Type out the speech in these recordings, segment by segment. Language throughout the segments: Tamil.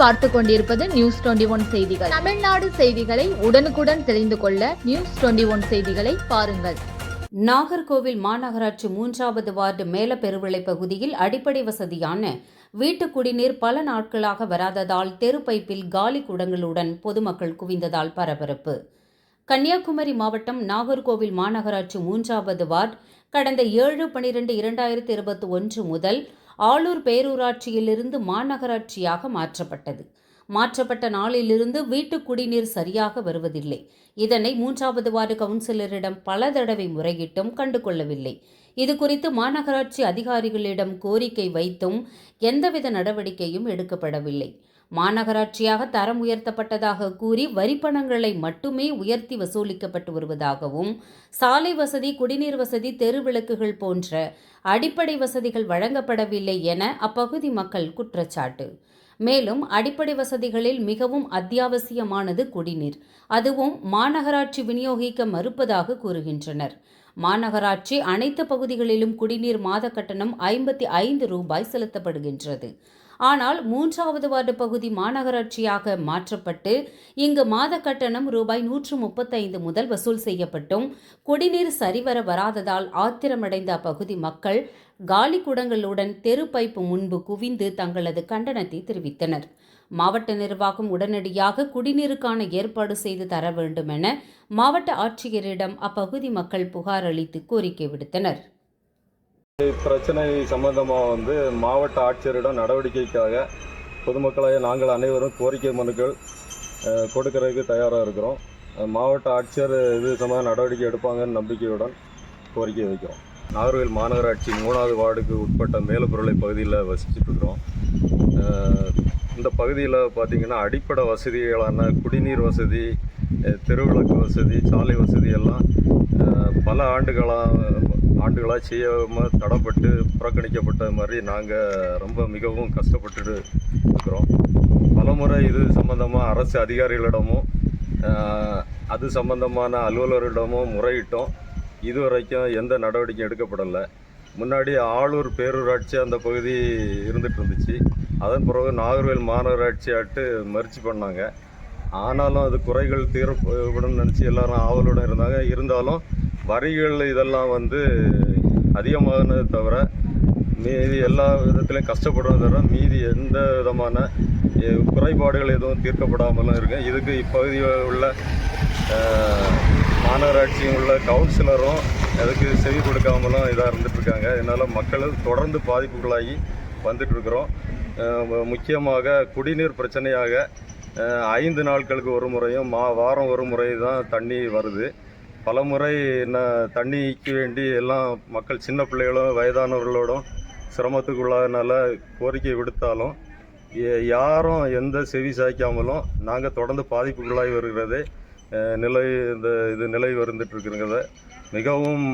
பார்த்து கொண்டிருப்பது நியூஸ் டுவெண்டி ஒன் செய்திகள். தமிழ்நாடு செய்திகளை உடனுக்குடன் தெரிந்து கொள்ள நியூஸ் டுவெண்டி ஒன் செய்திகளை பாருங்கள். நாகர்கோவில் மாநகராட்சி மூன்றாவது வார்டு மேலப்பெருவிளை பகுதியில் அடிப்படை வசதியான வீட்டு குடிநீர் பல நாட்களாக வராததால் தெரு பைப்பில் காலி குடங்களுடன் பொதுமக்கள் குவிந்ததால் பரபரப்பு. கன்னியாகுமரி மாவட்டம் நாகர்கோவில் மாநகராட்சி மூன்றாவது வார்டு கடந்த ஏழு பனிரெண்டு இரண்டாயிரத்தி இருபத்தி ஒன்று முதல் ஆளூர் பேரூராட்சியிலிருந்து மாநகராட்சியாக மாற்றப்பட்டது. மாற்றப்பட்ட நாளிலிருந்து வீட்டு குடிநீர் சரியாக வருவதில்லை. இதனை மூன்றாவது வார்டு கவுன்சிலரிடம் பல தடவை முறையிட்டும் கண்டுகொள்ளவில்லை. இது குறித்து மாநகராட்சி அதிகாரிகளிடம் கோரிக்கை வைத்தும் எந்தவித நடவடிக்கையும் எடுக்கப்படவில்லை. மாநகராட்சியாக தரம் உயர்த்தப்பட்டதாக கூறி வரிப்பணங்களை மட்டுமே உயர்த்தி வசூலிக்கப்பட்டு வருவதாகவும் சாலை வசதி குடிநீர் வசதி தெருவிளக்குகள் போன்ற அடிப்படை வசதிகள் வழங்கப்படவில்லை என அப்பகுதி மக்கள் குற்றச்சாட்டு. மேலும் அடிப்படை வசதிகளில் மிகவும் அத்தியாவசியமானது குடிநீர். அதுவும் மாநகராட்சி விநியோகிக்க மறுப்பதாக கூறுகின்றனர். மாநகராட்சி அனைத்து பகுதிகளிலும் குடிநீர் மாத கட்டணம் ஐம்பத்தி ஐந்து ரூபாய் செலுத்தப்படுகின்றது. ஆனால் மூன்றாவது வார்டு பகுதி மாநகராட்சியாக மாற்றப்பட்டு இங்கு மாத கட்டணம் ரூபாய் நூற்று முப்பத்தைந்து முதல் வசூல் செய்யப்பட்டும். குடிநீர் சரிவர வராததால் ஆத்திரமடைந்த அப்பகுதி மக்கள் காலி குடங்களுடன் தெரு பைப்பு முன்பு குவிந்து தங்களது கண்டனத்தை தெரிவித்தனர். மாவட்ட நிர்வாகம் உடனடியாக குடிநீருக்கான ஏற்பாடு செய்து தர வேண்டும் என மாவட்ட ஆட்சியரிடம் அப்பகுதி மக்கள் புகார் அளித்து கோரிக்கை விடுத்தனர். பிரச்சனை சம்பந்தமாக வந்து மாவட்ட ஆட்சியரிடம் நடவடிக்கைக்காக பொதுமக்களாக நாங்கள் அனைவரும் கோரிக்கை மனுக்கள் கொடுக்கறதுக்கு தயாராக இருக்கிறோம். மாவட்ட ஆட்சியர் இது சம்பந்தம் நடவடிக்கை எடுப்பாங்கன்னு நம்பிக்கையுடன் கோரிக்கை வைக்கிறோம். நாகர்கோவில் மாநகராட்சி மூணாவது வார்டுக்கு உட்பட்ட மேலப்பொருளை பகுதியில் வசிச்சுட்டு இருக்கிறோம். இந்த பகுதியில் பார்த்திங்கன்னா அடிப்படை வசதிகளான குடிநீர் வசதி தெருவிளக்கு வசதி சாலை வசதி எல்லாம் பல ஆண்டுகளாக ஆண்டுகளாக செய்யாமல் தடப்பட்டு புறக்கணிக்கப்பட்ட மாதிரி நாங்கள் ரொம்ப மிகவும் கஷ்டப்பட்டு இருக்கிறோம். பலமுறை இது சம்பந்தமாக அரசு அதிகாரிகளிடமும் அது சம்பந்தமான அலுவலரிடமும் முறையிட்டோம். இதுவரைக்கும் எந்த நடவடிக்கையும் எடுக்கப்படலை. முன்னாடி ஆளூர் பேரூராட்சி அந்த பகுதி இருந்துகிட்டு இருந்துச்சு. அதன் பிறகு நாகர்வேல் மாநகராட்சி ஆட்டு மறிச்சு பண்ணாங்க. ஆனாலும் அது குறைகள் தீரப்படும் நினச்சி எல்லாரும் ஆவலுடன் இருந்தாங்க. இருந்தாலும் வரிகள் இதெல்லாம் வந்து அதிகமானது தவிர மீதி எல்லா விதத்துலையும் கஷ்டப்படுறது தவிர மீதி எந்த விதமான குறைபாடுகள் எதுவும் தீர்க்கப்படாமலும் இருக்கு. இதுக்கு இப்பகுதியில் உள்ள மாநகராட்சியும் உள்ள கவுன்சிலரும் அதுக்கு செவி கொடுக்காமலும் இதாக இருந்துட்டு இருக்காங்க இதனால் மக்கள் தொடர்ந்து பாதிப்புகளாகி வந்துட்டுருக்குறோம். முக்கியமாக குடிநீர் பிரச்சனையாக ஐந்து நாட்களுக்கு ஒரு முறையும் மா வாரம் ஒரு முறை தான் தண்ணி வருது. பல முறை தண்ணிக்கு வேண்டி எல்லாம் மக்கள் சின்ன பிள்ளைகளும் வயதானவர்களோடும் சிரமத்துக்குள்ளாதனால கோரிக்கை விடுத்தாலும் யாரும் எந்த செவி சாய்க்காமலும் நாங்கள் தொடர்ந்து பாதிப்புக்குள்ளாகி வருகிறதே நிலை இந்த இது நிலை வந்துட்டு மிகவும்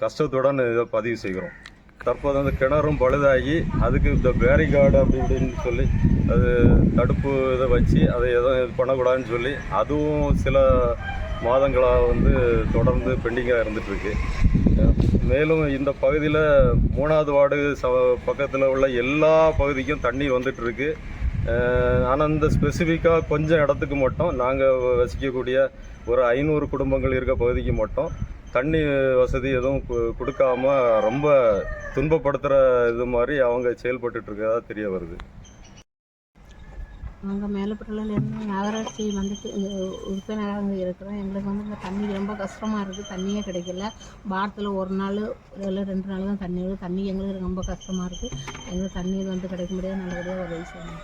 கஷ்டத்துடன் இதை பதிவு செய்கிறோம். தற்போது அந்த கிணறும் பழுதாகி அதுக்கு இந்த பேரிகார்டு அப்படி இப்படின்னு சொல்லி அது தடுப்பு இதை வச்சு அதை எதுவும் இது பண்ணக்கூடாதுன்னு சொல்லி அதுவும் சில மாதங்களாக வந்து தொடர்ந்து பெண்டிங்காக இருந்துகிட்ருக்கு மேலும் இந்த பகுதியில் மூணாவது வார்டு ச பக்கத்தில் உள்ள எல்லா பகுதிக்கும் தண்ணி வந்துட்டுருக்கு. ஆனால் இந்த ஸ்பெசிஃபிக்காக கொஞ்சம் இடத்துக்கு மட்டும் நாங்கள் வசிக்கக்கூடிய ஒரு ஐநூறு குடும்பங்கள் இருக்க பகுதிக்கு மட்டும் தண்ணி வசதி எதுவும் கு- கொடுக்காம ரொம்ப துன்பப்படுத்துகிற இது மாதிரி அவங்க செயல்பட்டுட்ருக்கதாக தெரிய வருது. நாங்கள் மேலப்பட்டிலேருந்து நகராட்சி வந்துட்டு இங்க உறுப்பினராக இருக்கிறோம். எங்களுக்கு வந்து இந்த தண்ணி ரொம்ப கஷ்டமாக இருக்குது தண்ணியே கிடைக்கல. வாரத்தில் ஒரு நாள் இல்லை ரெண்டு நாள் தான் தண்ணி வருது. தண்ணி எங்களுக்கு ரொம்ப கஷ்டமாக இருக்குது எங்களுக்கு தண்ணீர் வந்து கிடைக்க முடியாது. நல்லபடியாக உதவி செய்யணும்.